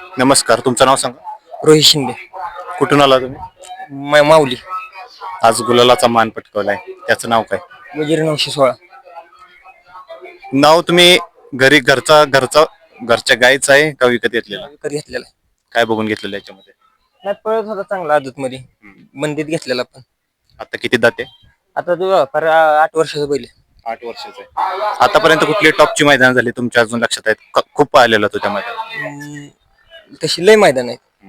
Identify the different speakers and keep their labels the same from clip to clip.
Speaker 1: नमस्कार तुमचं नाव सांगा.
Speaker 2: रोहित शिंदे.
Speaker 1: कुठून आला तुम्ही?
Speaker 2: मा- माऊली.
Speaker 1: आज गुलालाचा मान पटकवलाय. त्याचं नाव काय?
Speaker 2: वजीर नऊशे सोळा.
Speaker 1: नाव तुम्ही घरी घरचा घरचा घरच्या गायचं आहे का विकत घेतलेला?
Speaker 2: विकत घेतलेला.
Speaker 1: काय बघून घेतलेलं याच्यामध्ये?
Speaker 2: नाही पळत होता चांगला आदत मध्ये बंदीत घेतलेला पण.
Speaker 1: आता किती दाते
Speaker 2: आता तो फार आठ वर्षाचा आहे.
Speaker 1: आठ वर्षाचं आहे. आतापर्यंत कुठली टॉपची मैदान झाली? तुमच्या अजून लक्षात आहेत? क- खूप पाहिलेलं होतं त्या मैदानात.
Speaker 2: हम्म, तशी लय मैदान आहेत.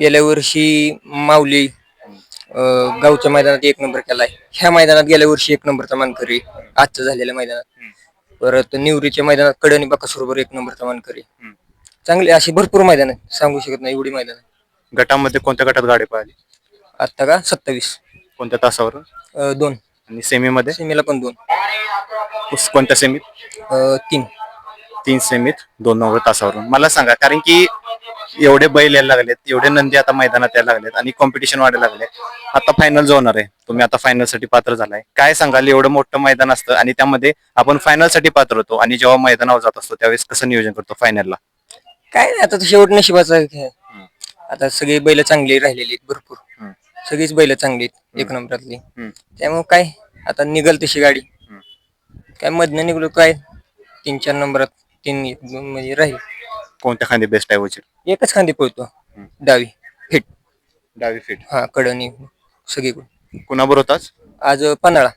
Speaker 2: गेल्या वर्षी माऊली अं, गावच्या मैदानात एक नंबर केलाय. ह्या मैदानात गेल्या वर्षी एक नंबरचा मानकरी आजच्या झालेल्या मैदानात. परत निवरीच्या मैदानात कडणी बरोबर एक नंबरचा मानकरी. चांगली अशी भरपूर मैदान आहेत. सांगू शकत नाही एवढी मैदान
Speaker 1: गटामध्ये कोणत्या गटात गाडी पाहिली
Speaker 2: आता का? सत्तावीस.
Speaker 1: कोणत्या तासावर?
Speaker 2: अं, दोन.
Speaker 1: आणि सेमीमध्ये?
Speaker 2: सेमीला पण दोन.
Speaker 1: उस- कोणत्या सेमीत?
Speaker 2: अं, तीन.
Speaker 1: तीन सेमीत दोन नव्वद तासावरून. मला सांगा कारण की एवढे बैल यायला लागलेत एवढे नंदी आता मैदानात यायला लागलेत आणि कॉम्पिटिशन वाढायला लागले आता फायनल जो होणार आहे. तुम्ही आता फायनलसाठी पात्र झालाय. काय सांगाल? एवढं मोठं मैदान असतं आणि त्यामध्ये आपण फायनलसाठी पात्र होतो आणि जेव्हा मैदानावर जात असतो त्यावेळेस कसं नियोजन करतो फायनलला
Speaker 2: काय नाही आता शेवट नशिबाचा खेळ आता सगळी बैल चांगली राहिलेली भरपूर. सगळीच बैल चांगली एक नंबरातली. त्यामुळे काय आता निघल तशी गाडी. काय मधनं निघलो काय तीन चार नंबरात. तीन म्हणजे राहील.
Speaker 1: कोणत्या खांदी बेस्ट आहे वजीर
Speaker 2: एकच खांदी पळतो. डावी फिट.
Speaker 1: डावी फीट.
Speaker 2: हा कडनी सगळी
Speaker 1: कुणाबर होताच
Speaker 2: आज पन्हाळा.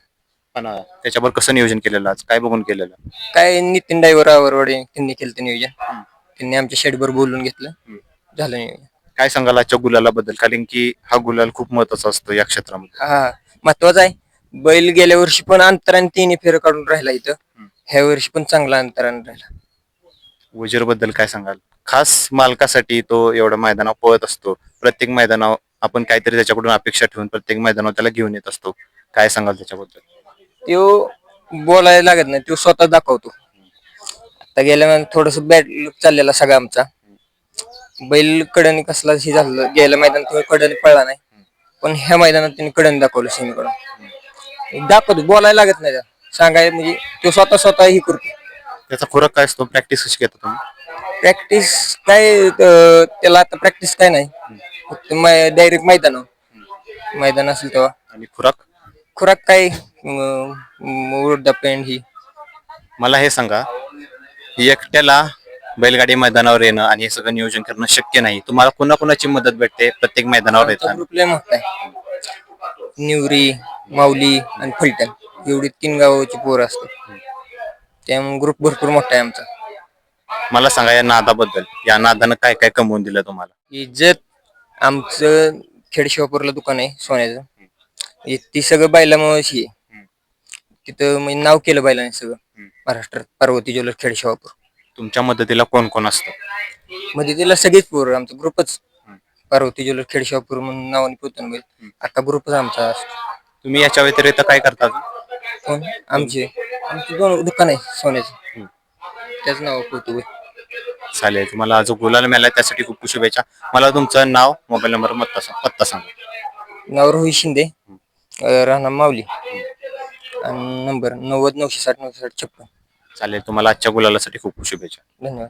Speaker 1: पण अं, त्याच्यावर कसं नियोजन केलेलं आज? काय बघून केलेलं?
Speaker 2: काय नितीन डायव्हर आवरवडे त्यांनी केलं ते नियोजन त्यांनी आमच्या शेडवर बोलून घेतलं. झालं नियोजन.
Speaker 1: काय सांगाल आजच्या गुलाला बद्दल कारण की हा गुलाल खूप महत्त्वाचा असतो या क्षेत्रामध्ये.
Speaker 2: हा महत्वाचं आहे. बैल गेल्या वर्षी पण अंतराने तिन्ही फेर काढून राहिला इथं. ह्या वर्षी पण चांगला अंतराने राहिला.
Speaker 1: वजीरबद्दल काय सांगाल? खास मालकासाठी तो एवढ्या मैदानावर पळत असतो. प्रत्येक मैदानावर आपण काहीतरी त्याच्याकडून अपेक्षा ठेवून प्रत्येक मैदानावर त्याला घेऊन येत असतो. काय सांगाल त्याच्याबद्दल?
Speaker 2: तो बोलायला लागत नाही तो स्वतः दाखवतो. आता गेल्या थोडस बॅड लुक चाललेला सगळा आमचा. बैल कडन कसला हे झालं गेल्या मैदानात तो कडन पळला नाही. पण ह्या मैदानात त्यांनी कडन दाखवलं सीमेकडून दाखवतो बोलायला लागत नाही त्याला. सांगाय म्हणजे तो स्वतः स्वतः ही करतो.
Speaker 1: त्याचा खुराक काय असतो? प्रॅक्टिस कशी घेता तुम्ही?
Speaker 2: प्रॅक्टिस काय अं, त्याला आता प्रॅक्टिस काय नाही. फक्त डायरेक्ट मैदान. मैदान असेल तेव्हा.
Speaker 1: आणि खुराक?
Speaker 2: खुराक काय? उडदा पेंड ही.
Speaker 1: मला हे सांगा. एकट्याला बैलगाडी मैदानावर येणं आणि हे सगळं नियोजन करणं शक्य नाही. तुम्हाला कुणाकुणाची मदत भेटते? प्रत्येक मैदानावर येताना.
Speaker 2: ग्रुप लय मोठा आहे. निवरी माऊली आणि फलटण. एवढी तीन गावाची पोरं असतात. त्यामुळे ग्रुप भरपूर मोठा आहे आमचा.
Speaker 1: मला सांगा या नादाबद्दल. या नादानं काय काय कमवून दिलं तुम्हाला?
Speaker 2: इज्जत आमचं खेडशिवापूरला दुकान आहे सोन्याचं. हे ती सगळं बैलामुळेच आहे. तिथं म्हणजे नाव केलं बैलाने सगळं. महाराष्ट्रात पार्वती ज्वेलर खेडशिवापूर.
Speaker 1: तुमच्या मदतीला कोण कोण असतं?
Speaker 2: मध्ये तिला सगळीच पोरं आमचा ग्रुपच. पार्वती ज्वेलर खेडशिवापूर म्हणून नावाने पोहोचून आता ग्रुपच आमचा असतो.
Speaker 1: तुम्ही याच्या व्यतिरिक्त काय करता?
Speaker 2: कोण? आमचे. आमचे दोन दुकान आहे सोन्याचं. त्याच नाव बैल
Speaker 1: चालेल तुम्हाला जो गुलाल मिळाला त्यासाठी खूप खूप शुभेच्छा. मला तुमचं नाव मोबाईल नंबर पत्ता सांग- पत्ता सांगा.
Speaker 2: नाव रोहित शिंदे राहणार माऊली. आणि नंबर नव्वद नऊशे साठ नऊशे साठ छप्पन.
Speaker 1: चालेल तुम्हाला आजच्या गुलालासाठी खूप खूप शुभेच्छा.
Speaker 2: धन्यवाद.